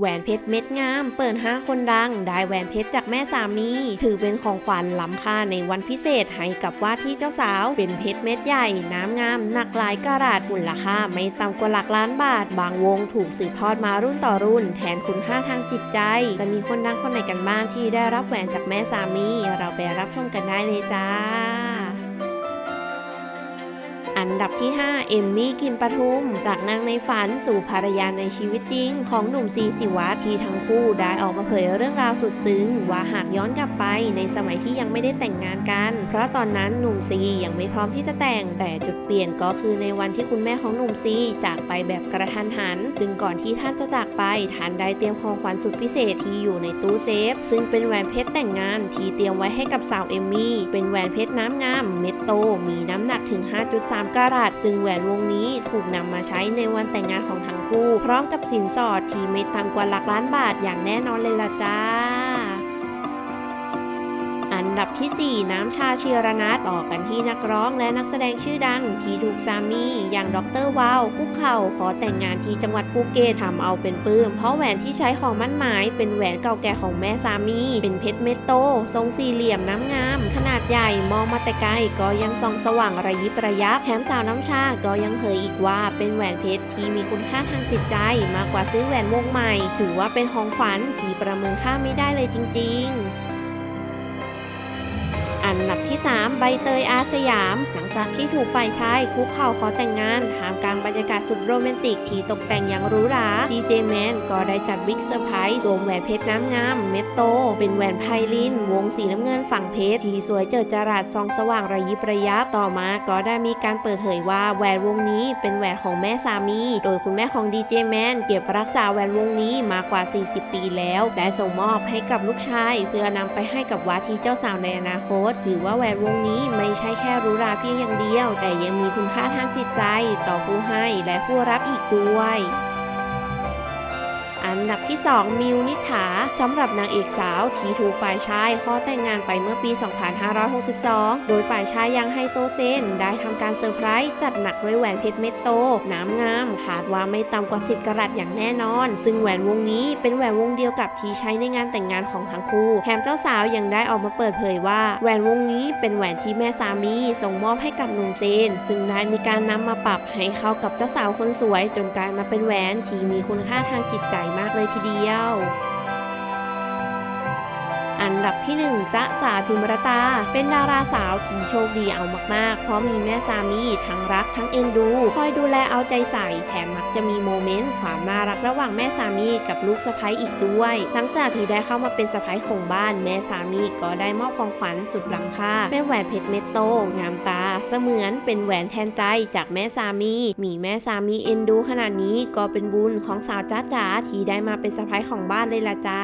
แหวนเพชรเม็ดงาม เปิดห้าคนดัง ได้แหวนเพชรจากแม่สามี ถือเป็นของขวัญล้ำค่าในวันพิเศษให้กับว่าที่เจ้าสาว เป็นเพชรเม็ดใหญ่ น้ำงาม หนักหลายกะรัตมูลค่าไม่ต่ำกว่าหลักล้านบาท บางวงถูกสืบทอดมารุ่นต่อรุ่น แทนคุณค่าทางจิตใจ จะมีคนดังคนไหนกันบ้างที่ได้รับแหวนจากแม่สามี เราไปรับชมกันได้เลยจ้า อันดับที่ 5 เอมมี่กิมปทุม จากนางในฝันสู่ภรรยาในชีวิตจริง ของหนุ่มซีสิวัตที่ทั้งคู่ได้ออกมาเผยเรื่องราวสุดซึ้ง ว่าหากย้อนกลับไปในสมัยที่ยังไม่ได้แต่งงานกัน เพราะตอนนั้นหนุ่มซียังไม่พร้อมที่จะแต่ง แต่จุดเปลี่ยนก็คือในวันที่คุณแม่ของหนุ่มซีจากไปแบบกระทันหัน ซึ่งก่อนที่ท่านจะจากไปท่านได้เตรียมของขวัญสุดพิเศษที่อยู่ในตู้เซฟ ซึ่งเป็นแหวนเพชรแต่งงานที่เตรียมไว้ให้กับสาวเอมมี่ เป็นแหวนเพชรน้ำงามเม็ดโตมีน้ำหนักถึง 5.3กะรัตซึ่งแหวนวงนี้ถูกนำมาใช้ในวันแต่งงานของทั้งคู่ พร้อมกับสินสอดที่ไม่ต่ำกว่าหลักล้านบาทอย่างแน่นอนเลยล่ะจ้า อันดับที่ 4 น้ำชาชีรนัทต่อกันที่นักร้องและนักแสดงชื่อดัง ที่ถูกสามี อย่างดรวาวคุกเข่าขอแต่งงานที่จังหวัดภูเก็ตทำเอาเป็นปลื้ม เพราะแหวนที่ใช้ของมั่นหมาย เป็นแหวนเก่าแก่ของแม่สามี เป็นเพชรเม็ดโต ทรงสี่เหลี่ยมน้ำงาม ขนาดใหญ่มองมาแต่ไกลก็ยังส่องสว่างระยิบระยับแถมสาวน้ำชาก็ยังเผยอีกว่าเป็นแหวนเพชรที่มีคุณค่าทางจิตใจ มากกว่าซื้อแหวนวงใหม่ ถือว่าเป็นของขวัญที่ประเมินค่าไม่ได้เลยจริง ๆ อันดับที่ 3 ใบเตยอาสยามหลัง จากที่ถูกฝ่ายชายคุกเข่าขอแต่งงานท่ามกลางบรรยากาศสุดโรแมนติกที่ตกแต่งอย่างหรูหราดีเจแมนก็ได้จัดบิ๊กเซอร์ไพรส์สวมแหวนเพชรน้ำงามเม็ดโต เป็นแหวนไพลิน วงสีน้ำเงินฝั่งเพชรที่สวยเจิดจรัสส่องสว่างระยิบระยับต่อมาก็ได้มีการเปิดเผยว่าแหวนวงนี้เป็นแหวนของแม่สามี โดยคุณแม่ของดีเจแมนเก็บรักษาแหวนวงนี้มากว่า 40 ปีแล้วและส่งมอบให้กับลูกชาย เพื่อนำไปให้กับวาที่เจ้าสาวในอนาคต ถือว่าแหวนวงนี้ไม่ใช่แค่หรูหราเพียงอย่างเดียว แต่ยังมีคุณค่าทางจิตใจต่อผู้ให้และผู้รับอีกด้วย อันดับที่ 2 มิวนิษฐาสำหรับนางเอกสาวที่ถูกฝ่ายชายขอแต่งงานไปเมื่อปี 2562 โดยฝ่ายชายยังไฮโซเซน ได้ทำการเซอร์ไพรส์จัดหนักด้วยแหวนเพชรเม็ดโต น้ำงามคาดว่าไม่ต่ำกว่า 10กรัตอย่างแน่นอน ซึ่งแหวนวงนี้เป็นแหวนวงเดียวกับที่ใช้ในงานแต่งงานของทั้งคู่แถมเจ้าสาวยังได้ออกมาเปิดเผยว่าแหวนวงนี้เป็นแหวนที่แม่สามีส่งมอบให้กับหนุ่มเซน ซึ่งได้มีการนำมาปรับให้เข้ากับเจ้าสาวคนสวย จนกลายมาเป็นแหวนที่มีคุณค่าทางจิตใจมากเลยทีเดียว อันดับที่1จ๊ะจ๋าพิมรตา เป็นดาราสาวที่โชคดีเอามากๆ เพราะมีแม่สามีทั้งรักทั้งเอ็นดู คอยดูแลเอาใจใส่ แถมมักจะมีโมเมนต์ความน่ารักระหว่างแม่สามีกับลูกสะใภ้อีกด้วย หลังจากที่ได้เข้ามาเป็นสะใภ้ของบ้านแม่สามีก็ได้มอบของขวัญสุดล้ำค่า เป็นแหวนเพชรเม็ดโตงามตา เสมือนเป็นแหวนแทนใจจากแม่สามี มีแม่สามีเอ็นดูขนาดนี้ก็เป็นบุญของสาวจ้าจ๋าที่ได้มาเป็นสะใภ้ของบ้านเลยล่ะจ้า